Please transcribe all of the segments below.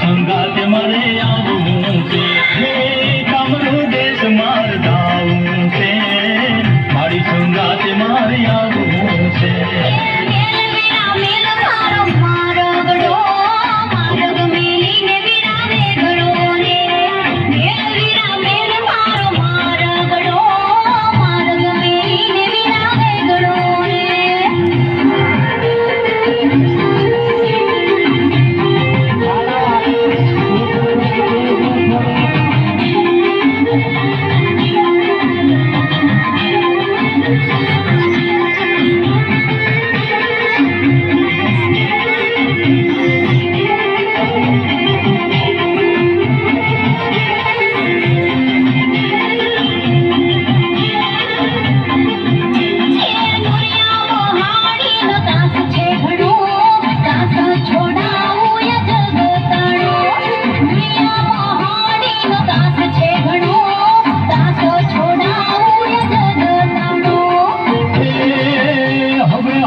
সঙ্গা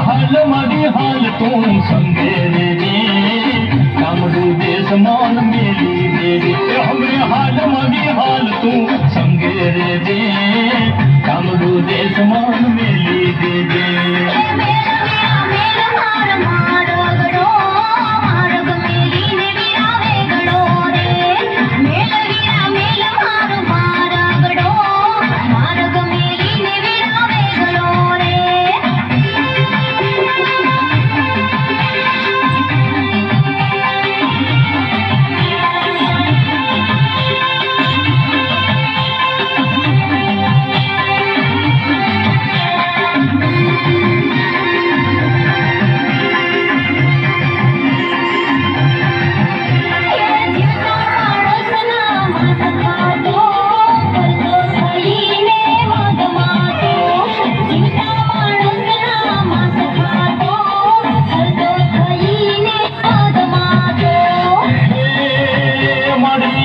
હાલ મારી હાલ તું સંગે રે કામરૂ દેશમાં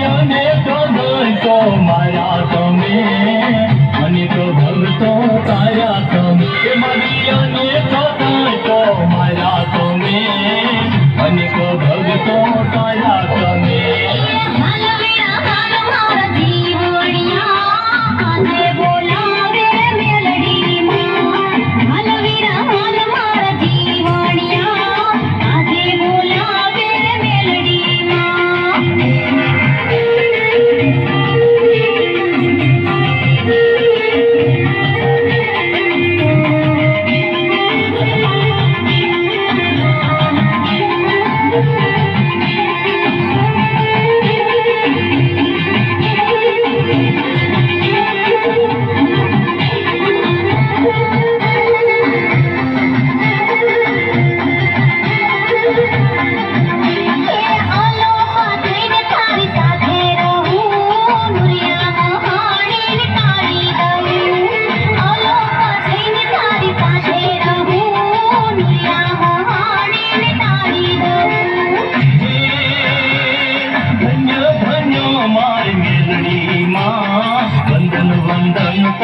you no.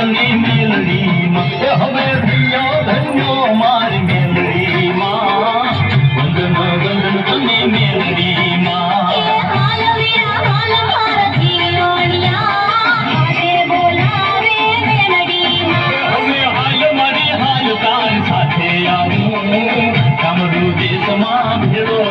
આપની મેલડીમાં એ હવે ધન્યો ધન્યો મારી મેલડીમાં વંદન વંદન તની મેલડીમાં સાથે આવું કામરૂ દેશમાં ભેળો